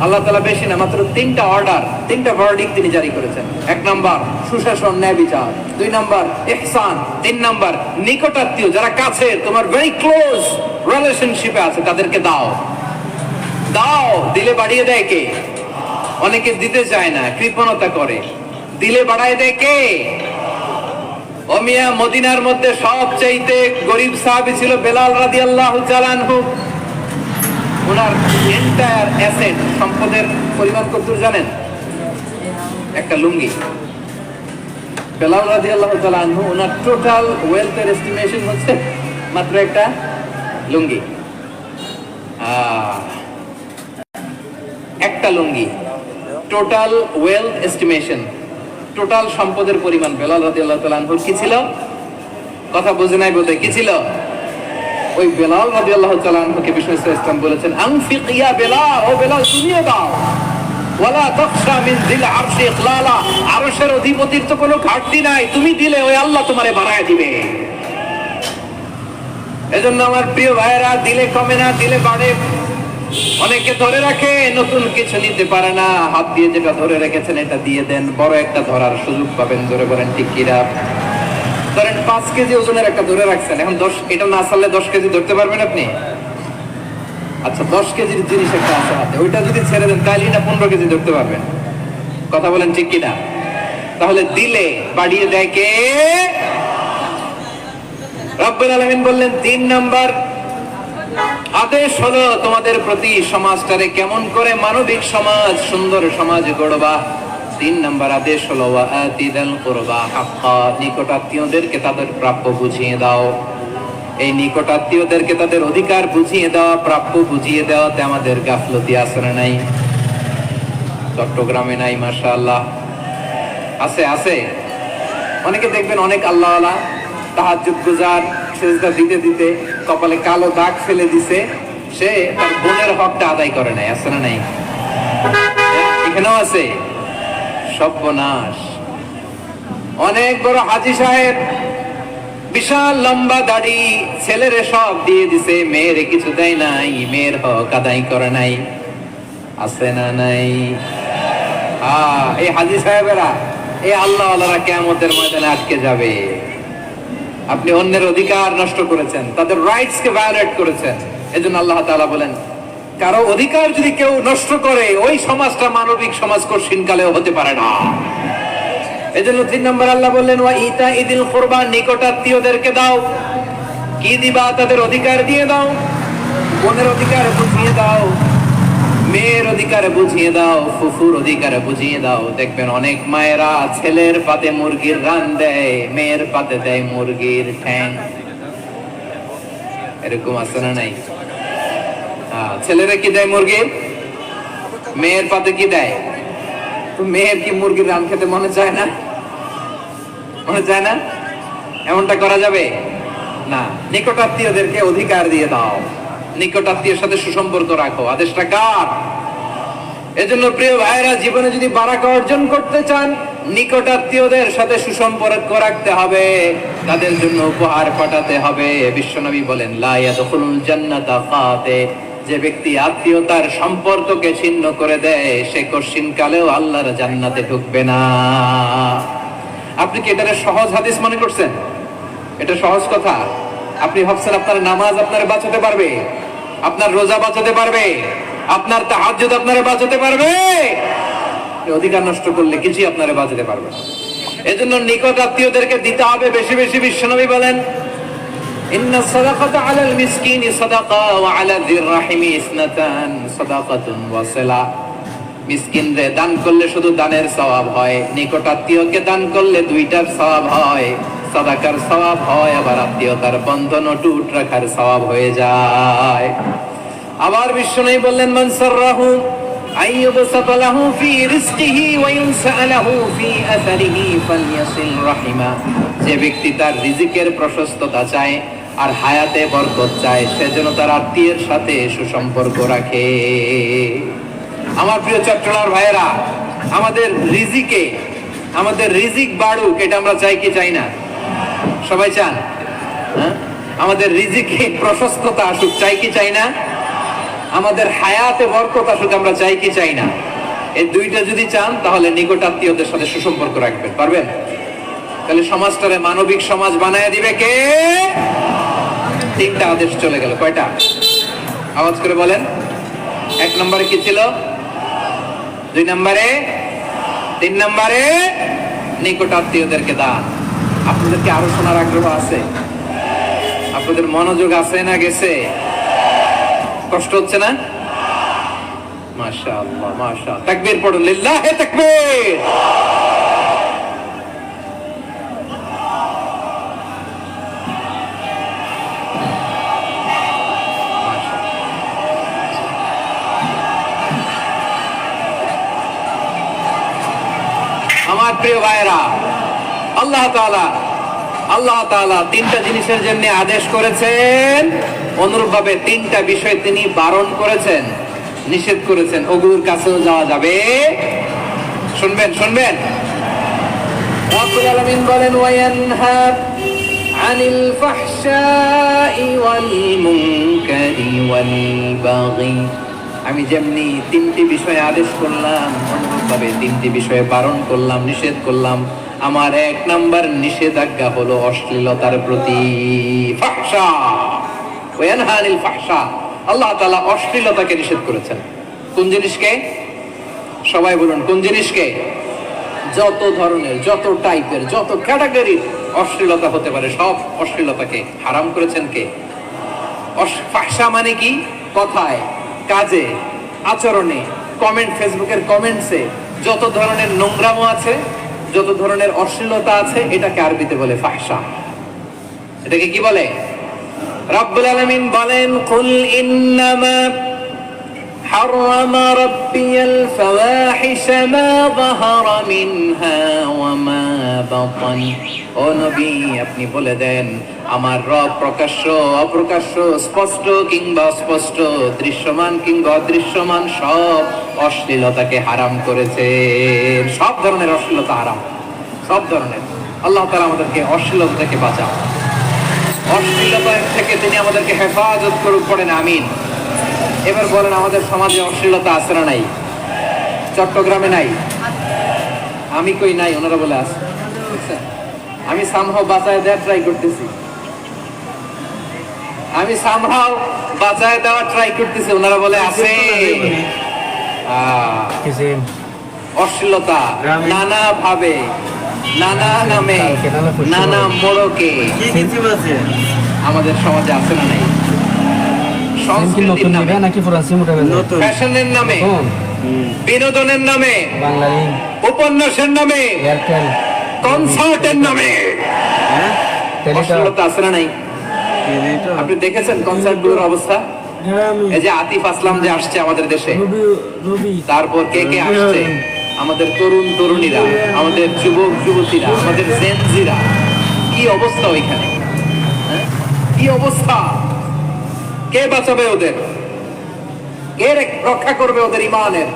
আল্লাহ তালা বেশি না, মাত্র তিনটা অর্ডার তিনটা ভার্ডিক তিনি জারি করেছেন। এক নাম্বার, সুশাসন, ন্যায় বিচার। দুই নাম্বার, ইহসান। তিন নাম্বার, নিকটাত্মীয়, যারা কাছে, তোমার ভেরি ক্লোজ রিলেশনশিপে আছে, তাদেরকে দাও। দাও, দিলে বাড়িয়ে দেয় কে? অনেকে দিতে চায় না, কৃপণতা করে। দিলে বাড়ায় দেয় কে? অমিয়া মদিনার মধ্যে সবচাইতে গরিব সাহাবি ছিল বেলাল রাদি আল্লাহ চালানহু ওনার এন্টায়ার অ্যাসেট সম্পদের পরিমাণ কত জানেন? একটা লুঙ্গি। বেলাল রাদি আল্লাহ চালানহু ওনার টোটাল ওয়েলথের এস্টিমেশন হচ্ছে মাত্র একটা লুঙ্গি। একটা lungi. Total wealth estimation total সম্পদের পরিমাণ, বেলাল রাদি আল্লাহ তালানহুর কি ছিল? কথা বুঝে নাই বোধহয় কি ছিল? ওই বেলাল রাদি আল্লাহ তালানহুকে বিষ্ণু ইসলাম বলেছেন আনফিক ইয়া ও বেলাল, তুমিও দাও। আমার প্রিয় দিলে কমে না, দিলে অনেকে ধরে রাখে, নতুন কিছু নিতে পারে না, হাত দিয়ে যেটা ধরে রেখেছেন, এটা দিয়ে দেন। বড় একটা ধরার সুযোগ পাবেন, ধরে বলেন, ঠিক কিরা ধরেন পাঁচ কেজি ওজনের একটা ধরে রাখছেন, এখন দশ এটা না চাললে দশ কেজি ধরতে পারবেন আপনি? আচ্ছা দশ কেজির জিনিস একটা আছে হাতে, ওইটা যদি ছেড়ে দেন, তাহলে এটা পনেরো কেজি ধরতে পারবেন। কথা বলেন ঠিক কিনা? তাহলে দিলে বাড়িয়ে দেয় কে? রব্বুল আলামিন বললেন, তিন নাম্বার আদেশ হলো তোমাদের প্রতি সমাজটারে কেমন করে মানবিক সমাজ, সুন্দর সমাজ গড়বা। তিন নাম্বার আদেশ হলো ওয়াতিদাল কুরবা হাক্কা নিকটাত্মীয়দেরকে তাদের প্রাপ্য বুঝিয়ে দাও। এই নিকটাত্মীয়দেরকে তাদের অধিকার বুঝিয়ে দেওয়া, প্রাপ্য বুঝিয়ে দেওয়াতে আমাদের গাফলতি আসরে নাই? চট্টগ্রামে নাই, মাশাআল্লাহ। আছে আছে। অনেকে দেখবেন অনেক আল্লাহওয়ালা, তাহাজ্জুদ গুজার, সেজদা দিতে দিতে কপালে কালো দাগ ফেলে দিছে, সে তার বোনের হকটা আদায় করে নাই, আছে না নাই? এখানেও আছে। সর্বনাশ। অনেক বড় হাজি সাহেব বিশাল লম্বা দাড়ি ছেলেরে সব দিয়ে দিছে, মেয়েরে কিছু দেয় নাই, মেয়ের হক আদায় করে নাই। আছে না নাই? এই হাজি সাহেবেরা, এই আল্লাহ আল্লাহরা কেমতের ময়দানে আটকে যাবে। আপনি অন্যের অধিকার নষ্ট করেছেন, তাদের রাইটস কে ভায়োলেট করেছেন। এজন্য আল্লাহ তাআলা বলেন কারও অধিকার যদি কেউ নষ্ট করে, ওই সমাজটা মানবিক সমাজ কঠিন কালেও হতে পারে না। এজন্য তিন নম্বর আল্লাহ বললেন, ওয়া ইতা ইদিল কোরবান নিকটাত্মীয়দেরকে দাও। কি দিবা? তাদের অধিকার দিয়ে দাও। বোনের অধিকার বুঝিয়ে দাও। মেয়ের অধিকারে বুঝিয়ে দাও। ফুফুর অধিকারে বুঝিয়ে দাও। দেখবেন অনেক মায়েরা ছেলের পাতে মুরগির রান দেয়, মেয়ের পাতে দেয় মুরগির ঠ্যাং। এরকম আছে না নাই? ছেলেরা কি দেয় মুরগি? মেয়ের পাতে কি দেয়? তো মেয়ের কি মুরগির রান খেতে মনে চায় না? মনে চায় না? এমনটা করা যাবে? না। নিকটাত্মীয়দেরকে অধিকার দিয়ে দাও। নিকটাত্মীয়ের সাথে সুসম্পর্ক রাখো। আদেশটা কার? এজন্য প্রিয় ভাইরা জীবনে যদি বারাকা অর্জন করতে চান, নিকটাত্মীয়দের সাথে সুসম্পর্ক রাখতে হবে। তাদের জন্য উপহার পাঠাতে হবে। বিশ্বনবী বলেন, লা ইয়াদখুলুল জান্নাতা ফাতে। যে ব্যক্তি আত্মীয়তার সম্পর্ককে ছিন্ন করে দেয়, সে কশিন কালেও আল্লাহর জান্নাতে ঢুকবে না। আপনি কি এটারে সহজ হাদিস মনে করছেন? এটা সহজ কথা। আপনি ভাবছেন আপনার নামাজ আপনার বাঁচাতে পারবে, আপনার রোজা বাঁচাতে পারবে, আপনার তাহাজ্জুদ আপনারে বাঁচাতে পারবে। অধিকার নষ্ট করলে কিছুই আপনারে বাঁচাতে পারবে এজন্য নিকট আত্মীয়দেরকে দিতে হবে, বেশি বেশি বিশ্বনবী বলেন إن الصدقة على المسكين صدقة وعلى ذي الرحم إثنتان صدقة وصلة মিসকিনরে দান করলে শুধু দানের সওয়াব হয় নিকট আত্মীয়কে দান করলে দুইটার সওয়াব হয় সাদাকার সওয়াব হয় আবার আত্মীয়তার বন্ধন টুট রাখার সওয়াব হয়ে যায় আবার বিষ্ণু বললেন মান সাররাহু আইয়ুবসাত লাহু ফি রিজকিহি ওয়া ইউনসা লাহু ফি আসারিহি ফালইয়াসিল রাহিমা যে ব্যক্তি তার রিজিকের প্রশস্ততা চায় আর হায়াতে বরকত চায়, সেজন্য তার আত্মীয়ের সাথে সুসম্পর্ক রাখে। আমার প্রিয় চট্টলার ভাইয়েরা, আমাদের রিজিকে, আমাদের রিজিক বাড়ুক, এটা আমরা চাই কি চাই না? সবাই চান? হ্যাঁ? আমাদের রিজিকে প্রশস্ততা আসুক, চাই কি চাই না? আমাদের হায়াতে বরকত আসুক, আমরা চাই কি চাই না? এই দুইটা যদি চান, তাহলে নিকট আত্মীয়দের সাথে সুসম্পর্ক রাখবেন, পারবেন? তাহলে সমাজটারে মানবিক সমাজ বানায় দিবে কে? তিনটা আদেশ চলে গেল। কয়টা? আওয়াজ করে বলেন। এক নম্বরে কি ছিল? দুই নম্বরে? তিন নম্বরে? নিকট আত্মীয়দেরকে দান। আপনাদেরকে আরও শোনার আগ্রহ আছে? আপনাদের মনোযোগ আছে না গেছে? কষ্ট হচ্ছে না? মাশা আল্লাহ মাশা তাকবীর পড়ুন। লিল্লাহে তাকবীর! প্রিয় ভাইরা আল্লাহ তাআলা আল্লাহ তাআলা তিনটা জিনিসের জন্য আদেশ করেছেন। অনুরূপভাবে তিনটা বিষয় তিনি বারণ করেছেন, নিষেধ করেছেন। ওগুলোর কাছেও যাওয়া যাবে। শুনবেন শুনবেন? রব্বুল আলামিন বলেন ওয়ায়ানহা আনিল ফাহশাই ওয়াল মুনকারি ওয়াল বাগি। আমি যেমনি তিনটি বিষয়ে আদেশ করলাম, অনুরূপভাবে তিনটি বিষয়ে বারণ করলাম, নিষেধ করলাম, আমার এক নাম্বার নিষেধাজ্ঞা হলো অশ্লীলতার প্রতি আল্লাহ তাআলা অশ্লীলতাকে নিষেধ করেছেন। কোন জিনিসকে? সবাই বলুন, কোন জিনিসকে? যত ধরনের, যত টাইপের, যত ক্যাটাগরির অশ্লীলতা হতে পারে, সব অশ্লীলতাকে হারাম করেছেন কে? ফাহশা মানে কি? কথায়। কাজে, আচরণে কমেন্ট ফেসবুকের কমেন্টসে যত ধরনের নোংরামো আছে, যত ধরনের অশ্লীলতা আছে, এটাকে আরবিতে বলে ফাহসা। এটাকে কি বলে? রব্বুল আলামিন বলেন, কুল ইন্নামা حرم ربي الفواحش ما ظهر منها وما بطن ও নবী আপনি বলে দেন আমার রব প্রকাশ্য অপ্রকাশ্য স্পষ্ট কিংবা অস্পষ্ট দৃশ্যমান কিংবা অদৃশ্যমান সব অশ্লীলতাকে হারাম করেছে সব ধরনের অশ্লীলতা হারাম সব ধরনের আল্লাহ তাআলা আমাদেরকে অশ্লীলতা থেকে বাঁচাও অশ্লীলতা থেকে তিনি আমাদেরকে হেফাজত করুক পড়েন আমিন এবার বলেন আমাদের সমাজে অশ্লীলতা আছে না নাই? চট্টগ্রামে নাই? আমি কই নাই? ওনারা বলে আছে। আমি সামহাও বাঁচায় দেওয়ার ট্রাই করতেছি। আমি সামহাও বাঁচায় দেওয়ার ট্রাই করতেছি। ওনারা বলে আছে। অশ্লীলতা নানা ভাবে নানা নামে নানা। মোড়কে আমাদের সমাজে আছে না নাই? কি সংস্কৃতির নতুন নামে। নেবে নাকি উঠাবে ফ্যাশনের নামে। বিনোদনের নামে। উপন্যাসের নামে। এয়ারটেল কনসার্টের নামে। হ্যাঁ? অশ্লীলতা আছে নাই? আপনি দেখেছেন কনসার্টগুলোর অবস্থা এই যে আতিফ আসলাম যে আসছে আমাদের দেশে। তারপর কে কে আসছে? আমাদের তরুণ তরুণীরা আমাদের যুবক যুবতীরা আমাদের জেনজিরা কি অবস্থা ওইখানে? হ্যাঁ? কি অবস্থা? কে বাঁচাবে ওদের? কে রক্ষা করবে ওদের ইমানের?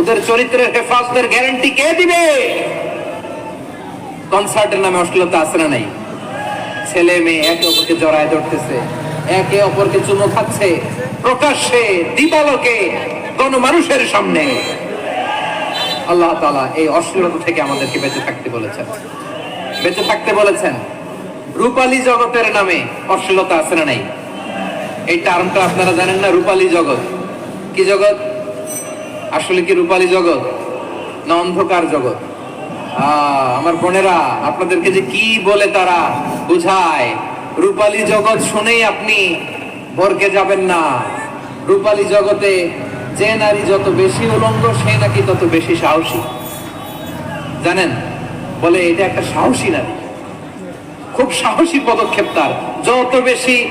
ওদের চরিত্রের হেফাজতের গ্যারান্টি কে দিবে? কনসার্টের নামে অশ্লীলতা না নাই? ছেলে মেয়ে একে অপরকে জড়ায় ধরতেছে, একে অপরকে চুমো খাচ্ছে, প্রকাশ্যে দিবালোকে মানুষের সামনে। আল্লাহ তাআলা এই অশ্লীলতা থেকে আমাদেরকে বেঁচে থাকতে বলেছেন। বেঁচে থাকতে বলেছেন। রূপালী জগতের নামে অশ্লীলতা না নাই? এই টার্মটা আপনারা জানেন না, রূপালী জগৎ। কি জগৎ? আসলে কি রূপালী জগৎ? না অন্ধকার জগৎ। আমার বোনেরা, আপনাদেরকে যে কি বলে তারা বুঝায়। রূপালী জগৎ শুনেই আপনি বর্গে যাবেন না। রূপালী জগতে যে নারী যত বেশি উলঙ্গ, সে নাকি তত বেশি সাহসী। জানেন? বলে এটা একটা সাহসী নারী। খুব সাহসী পদক্ষেপ তার। যত বেশি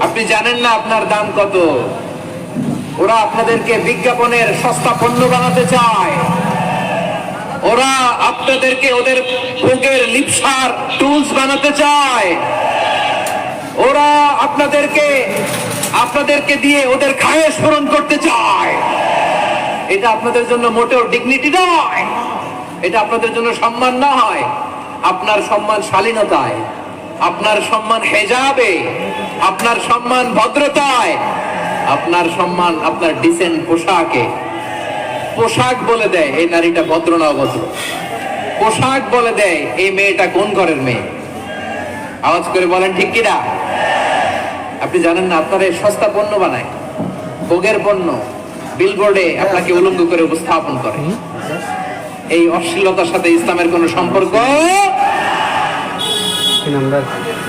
আপনি জানেন না আপনার দাম কত? ওরা আপনাদেরকে বিজ্ঞাপনের সস্তা পণ্য বানাতে চায়। ওরা আপনাদেরকে ওদের ভোগের লিপসার টুলস বানাতে চায়। ওরা আপনাদেরকে আপনাদেরকে দিয়ে ওদের খায়েশ পূরণ করতে চায়। এটা আপনাদের জন্য মোটেও ডিগনিটি নয়। এটা আপনাদের জন্য সম্মান না হয় আপনার সম্মান শালীনতায়, আপনার সম্মান হেজাবে। আপনার সম্মান ভদ্রতায়, আপনার সম্মান, আপনার ডিসেন্ট পোশাকে। পোশাক বলে দেয়, এই নারীটা ভদ্র না অভদ্র? পোশাক বলে দেয়, এই মেয়েটা কোন ঘরের মেয়ে? আওয়াজ করে বলেন, ঠিক কিনা আপনি জানেন না, আপনারা সস্তা পণ্য বানায়। ভোগের পণ্য বিলবোর্ডে আপনাকে উলঙ্গ করে উপস্থাপন করে। এই অশ্লীলতার সাথে ইসলামের কোনো সম্পর্ক?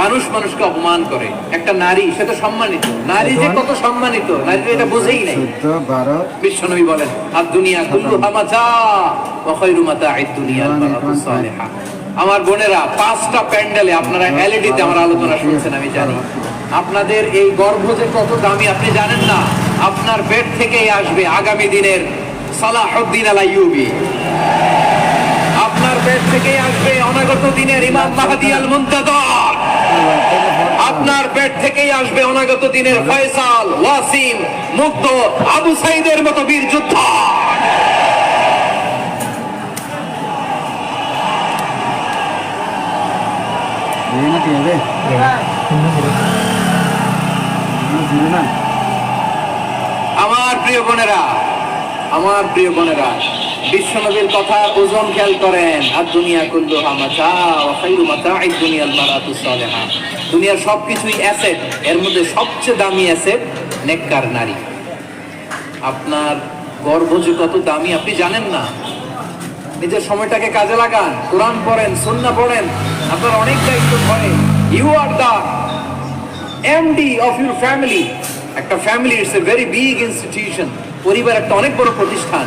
মানুষ মানুষকে অপমান করে। একটা নারী সে তো সম্মানিত। নারী যে কত সম্মানিত নারী এটা বুঝেই নাই। বিশ্বনবী বলেন আর দুনিয়া কুল্লু হামাচা ওয়া খায়রু মাতা'আদ দুনিয়া আল সালিহা। আমার বোনেরা পাঁচটা প্যান্ডেলে আপনারা এলইডি তে আমার আলোচনা শুনছেন আমি জানি। আপনাদের এই গর্ভ যে কত দামি আপনি জানেন না? আপনার পেট থেকেই আসবে আগামী দিনের সালাহুদ্দিন আল পেট থেকেই আসবে অনাগত দিনের ইমাম মাহদি আল মুনতাদর আপনার পেট থেকেই আসবে অনাগত দিনের ফয়সাল, ওয়াসিম মুগ্ধ আবু সাইদের মতো বীর যোদ্ধা। আমার প্রিয় বোনেরা, আমার প্রিয় বোনেরা বিশ্বনবীর কথা ওজন খেয়াল করেন। আর দুনিয়া কুল্লু হামাচা দুনিয়াল দুনিয়ার সবকিছুই অ্যাসেট, এর মধ্যে সবচেয়ে দামি অ্যাসেট নেককার নারী। আপনার গর্ভ যে কত দামি আপনি জানেন না? নিজের সময়টাকে কাজে লাগান, কোরআন পড়েন, সুন্নাহ পড়েন, আপনার অনেক দায়িত্ব ধরে। You are the MD of your family একটা family it's a very big institution পরিবার একটা অনেক বড় প্রতিষ্ঠান।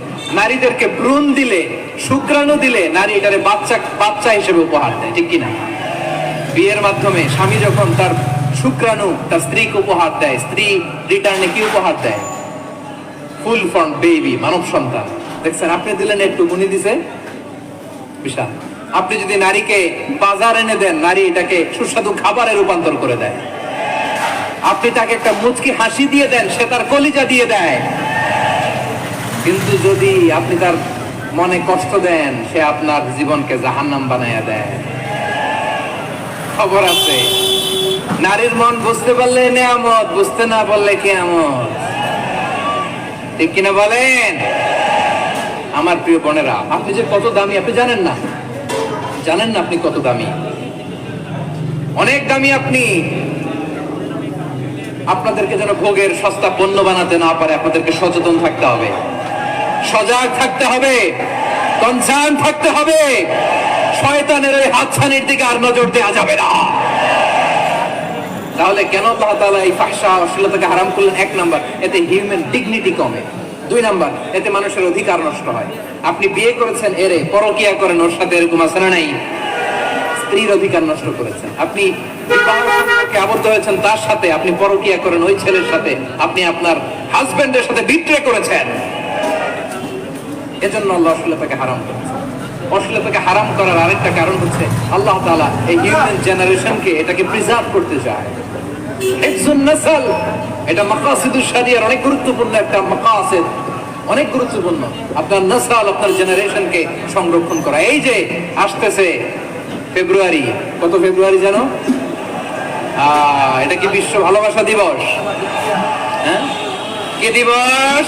নারীদেরকে ভ্রূণ দিলে, শুক্রাণু দিলে নারী এটারে বাচ্চা বাচ্চা হিসেবে উপহার দেয়, ঠিক কিনা? বিয়ের মাধ্যমে স্বামী যখন তার শুক্রাণু, তার স্ত্রীকে উপহার দেয়, স্ত্রী রিটার্নে কি উপহার দেয়? ফুল ফর্ম, বেবি, মানব সন্তান। দেখছেন, আপনি দিলেন একটু, উনি দিছে? বিশাল। আপনি যদি নারীকে বাজার এনে দেন, নারী এটাকে সুস্বাদু খাবারে রূপান্তর করে দেয়। আপনি তাকে একটা মুচকি হাসি দিয়ে দেন, সে তার কলিজা দিয়ে দেয়। কিন্তু যদি আপনি তার মনে কষ্ট দেন, সে আপনার জীবনকে জাহান্নাম বানাইয়া দেয়। খবর আছে। নারীর মন বুঝতে পারলে নেয়ামত, বুঝতে না পারলে কেমন ঠিক কিনা বলেন? আমার প্রিয় বোনেরা, আপনি যে কত দামি, আপনি জানেন না? জানেন না আপনি কত দামি? অনেক দামি আপনি। আপনাদেরকে যেন ভোগের সস্তা পণ্য বানাতে না পারে, আপনাদেরকে সচেতন থাকতে হবে। সজাগ থাকতে হবে। কনসার্ন থাকতে হবে। শয়তানের ওই হাতছানির দিকে আর নজর দেওয়া যাবে না। তাহলে কেন আল্লাহ এই ফাহশা অশ্লীলতাকে হারাম করলেন? এক নাম্বার, এতে হিউম্যান ডিগনিটি কমে। দুই নাম্বার, এতে মানুষের অধিকার নষ্ট হয়। আপনি বিয়ে করেছেন, এরে পরকিয়া করেন, ওর সাথে এরকম আছে না নাই? স্ত্রীর অধিকার নষ্ট করেছেন। আপনি আবদ্ধ হয়েছেন, তার সাথে আপনি পরকিয়া করেন, ওই ছেলের সাথে আপনি আপনার হাজবেন্ডের সাথে বিট্রে করেছেন। এজন্য আল্লাহ অশ্লীলতাকে হারাম করেছেন অশ্লীলতাকে হারাম করার আরেকটা কারণ হচ্ছে আল্লাহ তাআলা এই হিউম্যান জেনারেশনকে এটাকে প্রিজার্ভ করতে চায়। এটা মাকাসিদুশ শরিয়ার অনেক গুরুত্বপূর্ণ একটা মাকাসিদ। অনেক গুরুত্বপূর্ণ। আপনার নাসাল আপনার জেনারেশনকে সংরক্ষণ করা। এই যে আসতেছে ফেব্রুয়ারি, কত ফেব্রুয়ারি জানো? এটা কি বিশ্ব ভালোবাসা দিবস? হ্যাঁ? কি দিবস?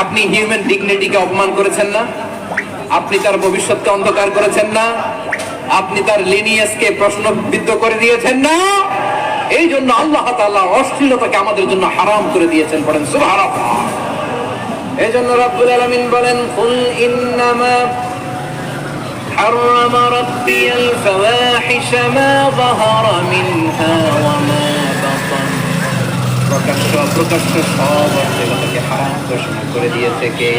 আপনি হিউম্যান ডিগনিটিকে অপমান করেছেন না আপনি তার ভবিষ্যৎকে অন্ধকার করেছেন না আপনি তার লিনিয়াসকে প্রশ্নবিদ্ধ করে দিয়েছেন না এই জন্য আল্লাহ তাআলা অশ্লীলতাকে আমাদের জন্য হারাম করে দিয়েছেন বলেন সুবহানাল্লাহ এই জন্য রব্বুল আলামিন বলেন কুল ইন্নামা حرم ربي الفواحش ما ظهر منها وما بطن প্রকাশ্য প্রকাশ্য সব অশ্লীলতাকে হারাম ঘোষণা করে দিয়েছে কে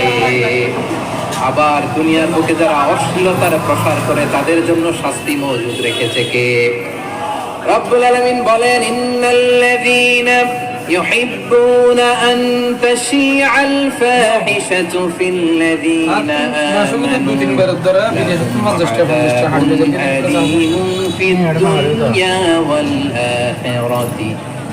আবার দুনিয়ার বুকে যারা অশ্লীলতার প্রসার করে তাদের জন্য শাস্তি মজুদ রেখেছে কে রব্বুল আলামিন বলেন ইন্নাল্লাযীনা يحبون أن تشيع الفاحشة في الذين মাসে দুই آمنوا তিনবারের দ্বারা বিদেশে পঞ্চাশটা পঞ্চাশটা হাঁটবে أليم في الدنيا والآخرة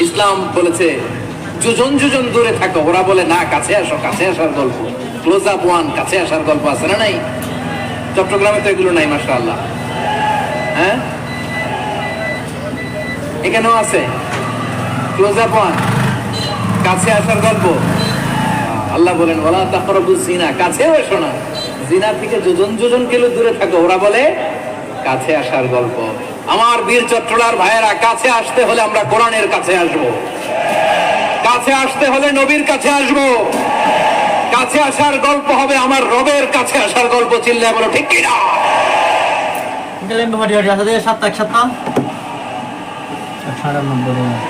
ইসলাম বলেছে, যোজন যোজন দূরে থাকো। ওরা বলে, না, কাছে আসো, কাছে আসার গল্প। ক্লোজ আপ ওয়ান কাছে আসার গল্প আছে না নাই? চট্টগ্রামে তো এগুলো নাই মাসা আল্লাহ হ্যাঁ? এখানেও আছে। ক্লোজ আপ ওয়ান কাছে আসার গল্প। আল্লাহ বলেন ওলা তাকরাবু জিনা কাছেও এসো না। জিনা থেকে যোজন যোজন কিলো দূরে থাকো। ওরা বলে, কাছে আসার গল্প। আমার বীর চট্টলার ভাইয়েরা, কাছে আসতে হলে আমরা কোরআনের কাছে আসব। কাছে আসতে হলে নবীর কাছে আসব। কাছে আসার গল্প হবে আমার রবের কাছে আসার গল্প চিল্লে বলো, ঠিক কিনা? সাতটা সাতটা নম্বরে।